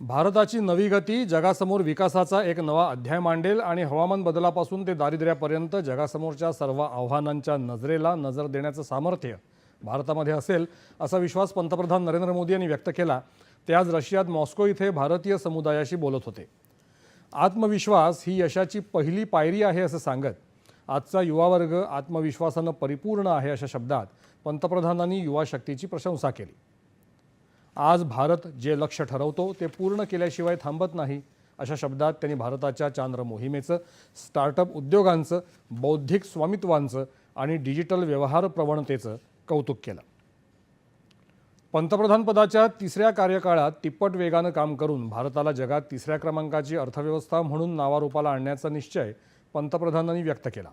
भारताची नवी गती जगासमोर विकासाचा एक नवा अध्याय मांडेल आणि हवामान बदलापासून ते दारिद्र्यापर्यंत जगासमोरच्या सर्व आव्हानांच्या नजरेला नजर देण्याचं सामर्थ्य भारतामध्ये असेल असा विश्वास पंतप्रधान नरेंद्र मोदी यांनी व्यक्त केला. ते आज रशियात मॉस्को इथे भारतीय समुदायाशी बोलत होते. आत्मविश्वास ही यशाची पहिली पायरी आहे असं सांगत आजचा युवा वर्ग आत्मविश्वासानं परिपूर्ण आहे अशा शब्दात पंतप्रधानांनी युवा शक्तीची प्रशंसा केली. आज भारत जे लक्ष ठरवतो ते पूर्ण केल्याशिवाय थांबत नाही अशा शब्दात त्यांनी भारताच्या चांद्र मोहिमेचं स्टार्टअप उद्योगांचं बौद्धिक स्वामित्वांचं आणि डिजिटल व्यवहार प्रवणतेचं कौतुक केलं. पंतप्रधानपदाच्या तिसऱ्या कार्यकाळात तिप्पट वेगानं काम करून भारताला जगात तिसऱ्या क्रमांकाची अर्थव्यवस्था म्हणून नावारूपाला आणण्याचा निश्चय पंतप्रधानांनी व्यक्त केला.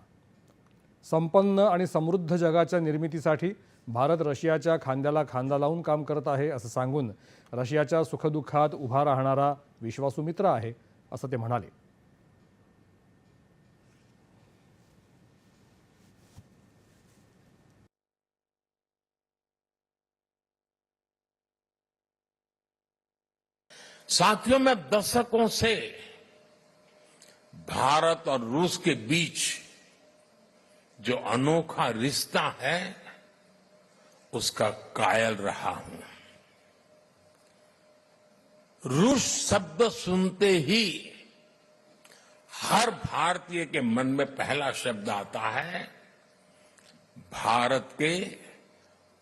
संपन्न आणि समृद्ध जगाच्या निर्मितीसाठी भारत रशियाच्या खांद्याला खांदा लावून काम करत आहे असं सांगून रशियाच्या सुखदुःखात उभा राहणारा विश्वासू मित्र आहे असं ते म्हणाले. साथियों में दशकों से भारत और रूस के बीच जो अनोखा रिश्ता है, उसका कायल रहा हूँ। रूस शब्द सुनते ही हर भारतीय के मन में पहला शब्द आता है, भारत के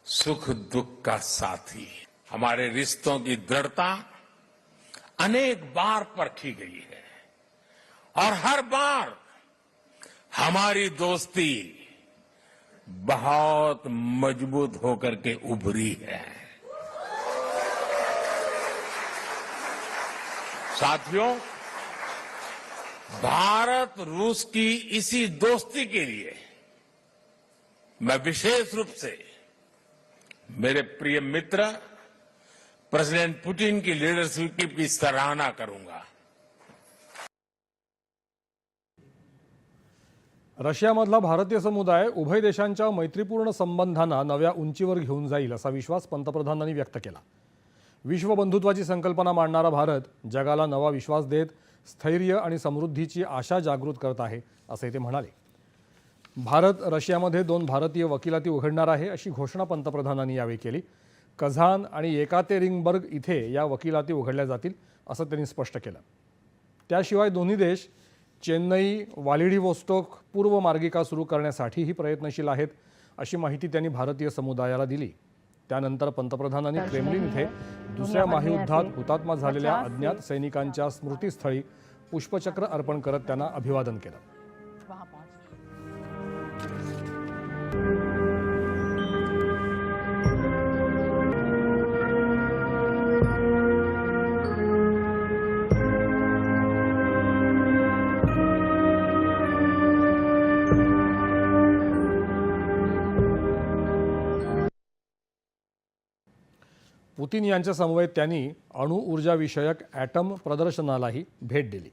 सुख दुख का साथी। हमारे रिश्तों की दृढ़ता अनेक बार परखी गई है। और हर बार हमारी दोस्ती बहुत मज़बूत होकर के उभरी है। साथियों, भारत रूस की इसी दोस्ती के लिए मैं विशेष रूप से मेरे प्रिय मित्र, प्रेसिडेंट पुतिन की लीडरशिप की सराहना करूँगा। रशियामधला भारतीय समुदाय उभय देशांच्या मैत्रीपूर्ण संबंधांना नव्या उंचीवर घेऊन जाईल असा विश्वास पंतप्रधानांनी व्यक्त केला. विश्वबंधुत्वाची संकल्पना मांडणारा भारत जगाला नवा विश्वास देत स्थैर्य आणि समृद्धीची आशा जागृत करत आहे असे ते म्हणाले. भारत रशियामध्ये दोन भारतीय वकिलाती उघडणार आहे अशी घोषणा पंतप्रधानांनी यावेळी केली. कझान आणि एकातेरिंगबर्ग इथे या वकिलाती उघडल्या जातील असं त्यांनी स्पष्ट केलं. त्याशिवाय दोन्ही देश चेन्नई वालिडीवोस्टोक पूर्व मार्गिका सुरू करण्यासाठीही प्रयत्नशील आहेत अशी माहिती त्यांनी भारतीय समुदायाला दिली. त्यानंतर पंतप्रधानांनी क्रेमलिन इथे दुसऱ्या महायुद्धात हुतात्मा झालेल्या अज्ञात सैनिकांच्या स्मृतीस्थळी पुष्पचक्र अर्पण करत त्यांना अभिवादन केलं. पुतीन यांच्या समवेत त्यांनी अणुऊर्जाविषयक ॲटम प्रदर्शनालाही भेट दिली.